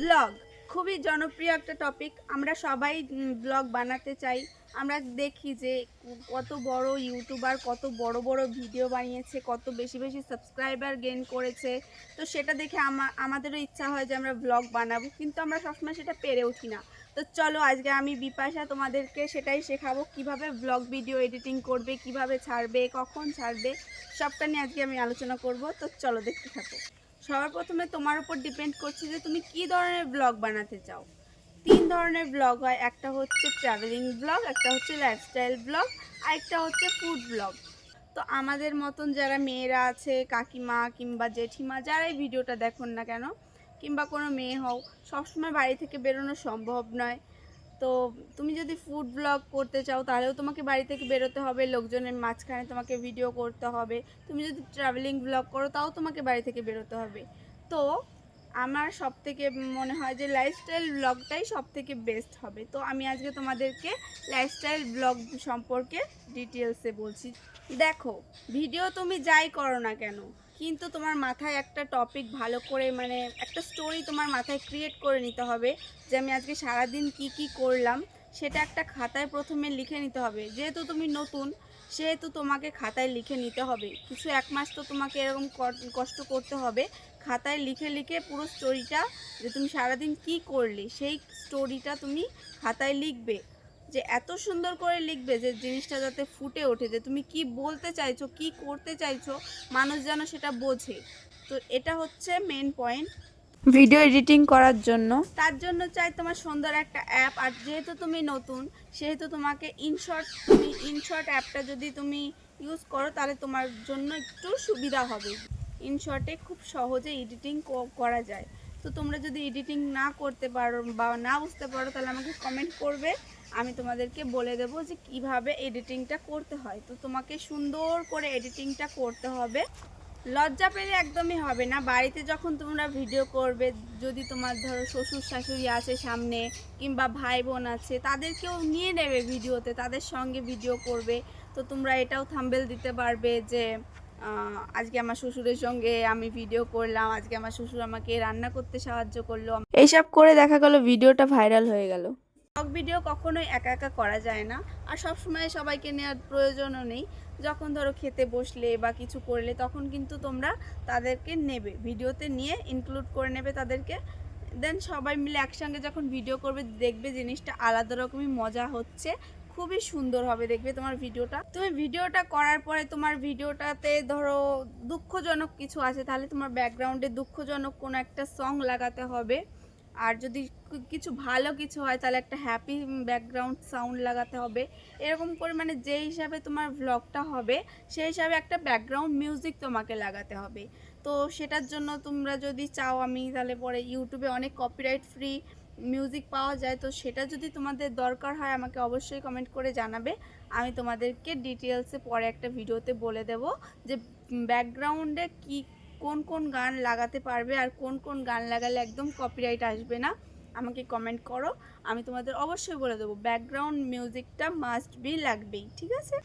Blog খুবই জনপ্রিয় একটা টপিক আমরা সবাই ব্লগ বানাতে চাই। আমরা দেখি যে কত বড় ইউটিউবার কত বড় বড় ভিডিও বানিয়েছে, কত বেশি বেশি সাবস্ক্রাইবার গেইন করেছে। তো সেটা দেখে আমা, আমাদেরও ইচ্ছা হয় যে আমরা ব্লগ বানাবো, কিন্তু আমরা সবসময় সেটা পেরে উঠি না। তো চলো, আজকে আমি বিপাশা তোমাদেরকে সেটাই শেখাবো, কীভাবে ব্লগ ভিডিও এডিটিং করবে, কীভাবে ছাড়বে, কখন ছাড়বে, সবটা নিয়ে আজকে আমি আলোচনা করব। তো চলো, দেখতে থাকো। সবার প্রথমে তোমার উপর ডিপেন্ড করছে যে তুমি কি ধরনের ব্লগ বানাতে চাও। তিন ধরনের ব্লগ হয়, একটা হচ্ছে ট্রাভেলিং ব্লগ একটা হচ্ছে লাইফস্টাইল ব্লগ আর একটা হচ্ছে ফুড ব্লগ তো আমাদের মতন যারা মেয়েরা আছে, কাকিমা কিংবা জেঠিমা, যারাই ভিডিওটা দেখুন না কেন, কিংবা কোনো মেয়ে হও, সবসময় বাড়ি থেকে বেরোনো সম্ভব নয়। তো তুমি যদি ফুড ব্লগ করতে চাও, তাহলেও তোমাকে বাড়ি থেকে বেরোতে হবে, লোকজনের মাঝখানে তোমাকে ভিডিও করতে হবে। তুমি যদি ট্রাভেলিং ব্লগ করো, তাও তোমাকে বাড়ি থেকে বেরোতে হবে। তো আমার সব থেকে মনে হয় যে লাইফস্টাইল ব্লগটাই সব থেকে বেস্ট হবে। তো আমি আজকে তোমাদেরকে লাইফস্টাইল ব্লগ সম্পর্কে ডিটেলসে বলছি। দেখো ভিডিও তুমি যাই করো না কেন কিন্তু তোমার মাথায় একটা টপিক ভালো করে মানে একটা স্টোরি তোমার মাথায় ক্রিয়েট করে নিতে হবে যে আমি আজকে সারাদিন কি কি করলাম, সেটা একটা খাতায় প্রথমে লিখে নিতে হবে। যেহেতু তুমি নতুন, সেহেতু তোমাকে খাতায় লিখে নিতে হবে। কিছু এক মাস তো তোমাকে এরকম কষ্ট করতে হবে। খাতায় লিখে লিখে পুরো স্টোরিটা যে তুমি সারাদিন কি করলে, সেই স্টোরিটা তুমি খাতায় লিখবে। যে এত সুন্দর করে লিখবে যে জিনিসটা যাতে ফুটে ওঠে যে তুমি কি বলতে চাইছো কি করতে চাইছো মানুষ যেন সেটা বোঝে। তো এটা হচ্ছে মেন পয়েন্ট ভিডিও এডিটিং করার জন্য। তার জন্য চাই তোমার সুন্দর একটা অ্যাপ আর যেহেতু তুমি নতুন সেহেতু তোমাকে ইনশর্ট তুমি ইনশর্ট অ্যাপটা যদি তুমি ইউজ করো তাহলে তোমার জন্য একটু সুবিধা হবে। ইনশর্টে খুব সহজে এডিটিং করা যায়। তো তোমরা যদি এডিটিং না করতে পারো বা না বুঝতে পারো তাহলে আমাকে কমেন্ট করবে। আমি তোমাদেরকে বলে দেবো যে কীভাবে এডিটিংটা করতে হয়। তো তোমাকে সুন্দর করে এডিটিংটা করতে হবে। লজ্জা পেলে একদমই হবে না। বাড়িতে যখন তোমরা ভিডিও করবে, যদি তোমার ধরো শ্বশুর শাশুড়ি আছে সামনে কিংবা ভাই বোন আছে, তাদেরকেও নিয়ে নেবে ভিডিওতে, তাদের সঙ্গে ভিডিও করবে। তো তোমরা এটাও থাম্বেল দিতে পারবে যে আজকে আমার শ্বশুরের সঙ্গে আমি ভিডিও করলাম, আজকে আমার শ্বশুর আমাকে রান্না করতে সাহায্য করল। এইসব করে দেখা গেল, ভিডিওটা ভাইরাল হয়ে গেল। ব্লগ ভিডিও কখনোই একা একা করা যায় না। আর সব সময় সবাইকে নেওয়ার প্রয়োজনও নেই। যখন ধরো খেতে বসলে বা কিছু করলে তখন কিন্তু তোমরা তাদেরকে নেবে। ভিডিওতে নিয়ে ইনক্লুড করে নেবে তাদেরকে। দেন সবাই মিলে একসঙ্গে যখন ভিডিও করবে, দেখবে জিনিসটা আলাদা রকমই মজা হচ্ছে। খুবই সুন্দর হবে দেখবে তোমার ভিডিওটা তুমি ভিডিওটা করার পরে তোমার ভিডিওটাতে ধরো দুঃখজনক কিছু আছে। তাহলে তোমার ব্যাকগ্রাউন্ডে দুঃখজনক কোনো একটা সং লাগাতে হবে। আর যদি কিছু ভালো কিছু হয়, তাহলে একটা হ্যাপি ব্যাকগ্রাউন্ড সাউন্ড লাগাতে হবে। এরকম করে মানে যে হিসাবে তোমার ভ্লগটা হবে, সেই হিসাবে একটা ব্যাকগ্রাউন্ড মিউজিক তোমাকে লাগাতে হবে। তো সেটার জন্য তোমরা যদি চাও, আমি তাহলে পরে ইউটিউবে অনেক কপিরাইট ফ্রি মিউজিক পাওয়া যায়, তো সেটা যদি তোমাদের দরকার হয়, আমাকে অবশ্যই কমেন্ট করে জানাবে। আমি তোমাদেরকে ডিটেলসে পরে একটা ভিডিওতে বলে দেব যে ব্যাকগ্রাউন্ডে কি কোন কোন গান লাগাতে পারবে আর কোন কোন গান লাগালে একদম কপিরাইট আসবে না, আমাকে কমেন্ট করো, আমি তোমাদের অবশ্যই বলে দেবো ব্যাকগ্রাউন্ড মিউজিকটা মাস্ট বি লাগবেই, ঠিক আছে?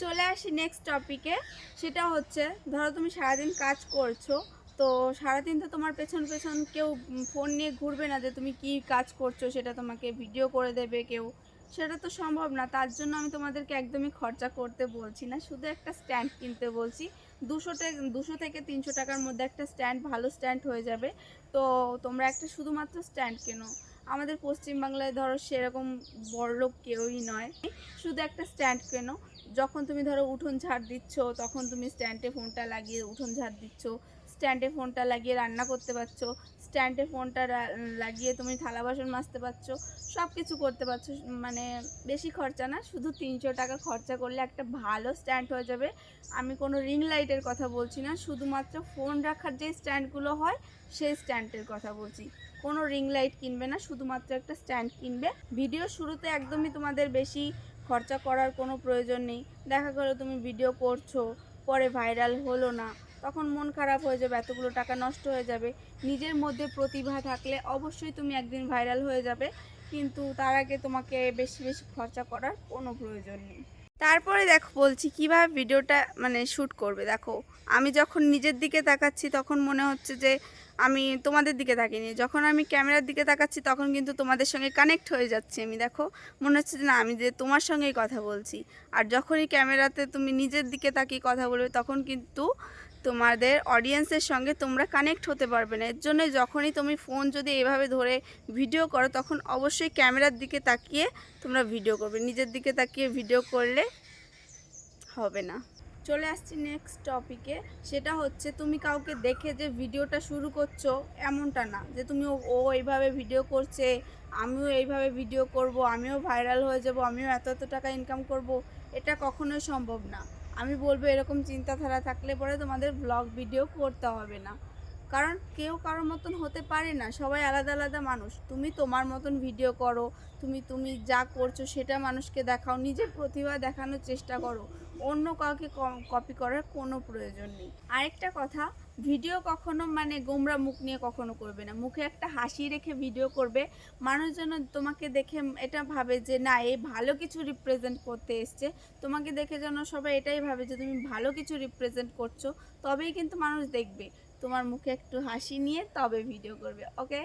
চলে আসি নেক্সট টপিকে সেটা হচ্ছে, ধরো তুমি সারাদিন কাজ করছ, তো সারাদিন তো তোমার পেছন পেছন কেউ ফোন নিয়ে ঘুরবে না যে তুমি কি কাজ করছ, সেটা তোমাকে ভিডিও করে দেবে কেউ, সেটা তো সম্ভব না, তার জন্য আমি তোমাদেরকে একদমই খরচা করতে বলছি না, শুধু একটা স্ট্যান্ড কিনতে বলছি দুশো দুশো থেকে তিনশো টাকার মধ্যে একটা স্ট্যান্ড ভালো স্ট্যান্ড হয়ে যাবে। তো তোমরা একটা শুধুমাত্র স্ট্যান্ড কেনো। আমাদের পশ্চিমবাংলায় ধরো সেরকম বড়লোক কেউই নয়। শুধু একটা স্ট্যান্ড কেনো। যখন তুমি ধরো উঠোন ঝাড় দিচ্ছ, তখন তুমি স্ট্যান্ডে ফোনটা লাগিয়ে উঠোন ঝাড় দিচ্ছ স্ট্যান্ডে ফোনটা লাগিয়ে রান্না করতে পারছ স্ট্যান্ডে ফোনটা লাগিয়ে তুমি থালা বাসন মাজতে পারছ সব কিছু করতে পারছ মানে বেশি খরচা না, শুধু তিনশো টাকা খরচা করলে একটা ভালো স্ট্যান্ড হয়ে যাবে। আমি কোনো রিং লাইটের কথা বলছি না, শুধুমাত্র ফোন রাখার যে স্ট্যান্ডগুলো হয়, সেই স্ট্যান্ডের কথা বলছি। কোনো রিং লাইট কিনবে না, শুধুমাত্র একটা স্ট্যান্ড কিনবে। ভিডিও শুরুতে একদমই তোমাদের বেশি খরচা করার কোনো প্রয়োজন নেই। দেখা গেলো তুমি ভিডিও করছ, পরে ভাইরাল হলো না। তখন মন খারাপ হয়ে যাবে, এতগুলো টাকা নষ্ট হয়ে যাবে। নিজের মধ্যে প্রতিভা থাকলে অবশ্যই তুমি একদিন ভাইরাল হয়ে যাবে। কিন্তু তার আগে তোমাকে বেশি বেশি খরচা করার কোনো প্রয়োজন নেই। তারপরে দেখো, বলছি কীভাবে ভিডিওটা মানে শ্যুট করবে। দেখো, আমি যখন নিজের দিকে তাকাচ্ছি তখন মনে হচ্ছে যে আমি তোমাদের দিকে তাকিনি। যখন আমি ক্যামেরার দিকে তাকাচ্ছি তখন কিন্তু তোমাদের সঙ্গে কানেক্ট হয়ে যাচ্ছি আমি। দেখো, মনে হচ্ছে যে না, আমি যে তোমার সঙ্গেই কথা বলছি। আর যখনই ক্যামেরাতে তুমি নিজের দিকে তাকিয়ে কথা বলবে তখন কিন্তু তোমাদের অডিয়েন্সের সঙ্গে তোমরা কানেক্ট হতে পারবে না। এর জন্য যখনই তুমি ফোন যদি এভাবে ধরে ভিডিও করো, তখন অবশ্যই ক্যামেরার দিকে তাকিয়ে তোমরা ভিডিও করবে। নিজের দিকে তাকিয়ে ভিডিও করলে হবে না। চলে আসছি নেক্সট টপিকে সেটা হচ্ছে, তুমি কাউকে দেখে যে ভিডিওটা শুরু করছ, এমনটা না। যে তুমি ও- এইভাবে ভিডিও করছে, আমিও এইভাবে ভিডিও করব, আমিও ভাইরাল হয়ে যাব, আমিও এত এত টাকা ইনকাম করব, এটা কখনোই সম্ভব না। আমি বলব এরকম চিন্তাধারা থাকলে পরে তোমাদের ব্লগ ভিডিও করতে হবে না। কারণ কেউ কারোর মতন হতে পারে না, সবাই আলাদা আলাদা মানুষ। তুমি তোমার মতন ভিডিও করো, তুমি তুমি যা করছ সেটা মানুষকে দেখাও, নিজের প্রতিভা দেখানোর চেষ্টা করো। অন্য কাউকে কপি করার কোনো প্রয়োজন নেই। আরেকটা কথা ভিডিও কখনো মানে গোমরা মুখ নিয়ে কখনো করবে না। মুখে একটা হাসি রেখে ভিডিও করবে। মানুষ যেন তোমাকে দেখে এটা ভাবে যে, না এই ভালো কিছু রিপ্রেজেন্ট করতে এসছে। তোমাকে দেখে যেন সবাই এটাই ভাবে যে, তুমি ভালো কিছু রিপ্রেজেন্ট করছ। তবেই কিন্তু মানুষ দেখবে। তোমার মুখে একটু হাসি নিয়ে তবে ভিডিও করবে। ওকে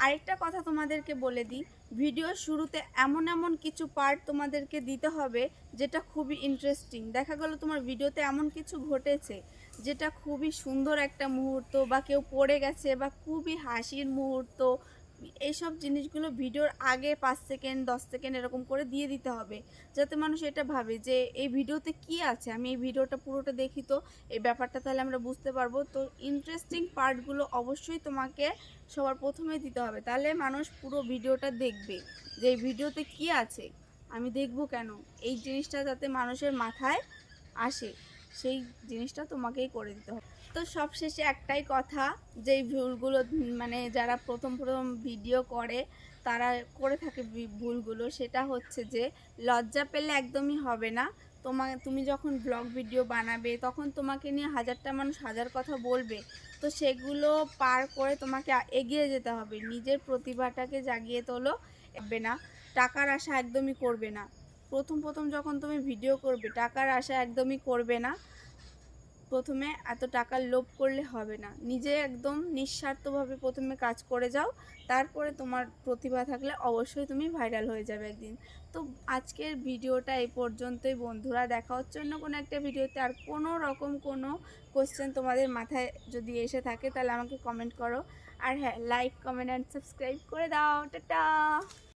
আরেকটা কথা তোমাদেরকে বলে দিই ভিডিও শুরুতে এমন এমন কিছু পার্ট তোমাদেরকে দিতে হবে যেটা খুবই ইন্টারেস্টিং দেখা গেলো তোমার ভিডিওতে এমন কিছু ঘটেছে যেটা খুবই সুন্দর একটা মুহূর্ত বা কেউ পড়ে গেছে বা খুবই হাসির মুহূর্ত এইসব জিনিসগুলো ভিডিওর আগে পাঁচ সেকেন্ড, দশ সেকেন্ড এরকম করে দিয়ে দিতে হবে। যাতে মানুষ এটা ভাবে যে, এই ভিডিওতে কি আছে? আমি এই ভিডিওটা পুরোটা দেখি তো, এই ব্যাপারটা তাহলে আমরা বুঝতে পারব। তো ইন্টারেস্টিং পার্টগুলো অবশ্যই তোমাকে সবার প্রথমে দিতে হবে। তাহলে মানুষ পুরো ভিডিওটা দেখবে যে, এই ভিডিওতে কি আছে? আমি দেখব কেন? এই জিনিসটা যাতে মানুষের মাথায় আসে, সেই জিনিসটা তোমাকেই করে দিতে হবে। তো সবশেষে একটাই কথা যে ভুলগুলো মানে যারা প্রথম প্রথম ভিডিও করে, তারা করে থাকে ভুলগুলো। সেটা হচ্ছে যে, লজ্জা পেলে একদমই হবে না। তোমাকে তুমি যখন ব্লগ ভিডিও বানাবে, তখন তোমাকে নিয়ে হাজারটা মানুষ হাজার কথা বলবে। তো সেগুলো পার করে তোমাকে এগিয়ে যেতে হবে। নিজের প্রতিভাটাকে জাগিয়ে তোলো, হবে না। টাকার আশা একদমই করবে না। প্রথম প্রথম যখন তুমি ভিডিও করবে, টাকার আশা একদমই করবে না। প্রথমে এত টাকার লোভ করলে হবে না। নিজে একদম নিঃস্বার্থভাবে প্রথমে কাজ করে যাও, তারপরে তোমার প্রতিভা থাকলে অবশ্যই তুমি ভাইরাল হয়ে যাবে একদিন। তো আজকের ভিডিওটা এই পর্যন্তই বন্ধুরা, দেখা হচ্ছে অন্য কোনো একটা ভিডিওতে। আর কোনো রকম কোনো কোশ্চেন তোমাদের মাথায় যদি এসে থাকে, তাহলে আমাকে কমেন্ট করো। আর হ্যাঁ লাইক কমেন্ট অ্যান্ড সাবস্ক্রাইব করে দাও। টাটা!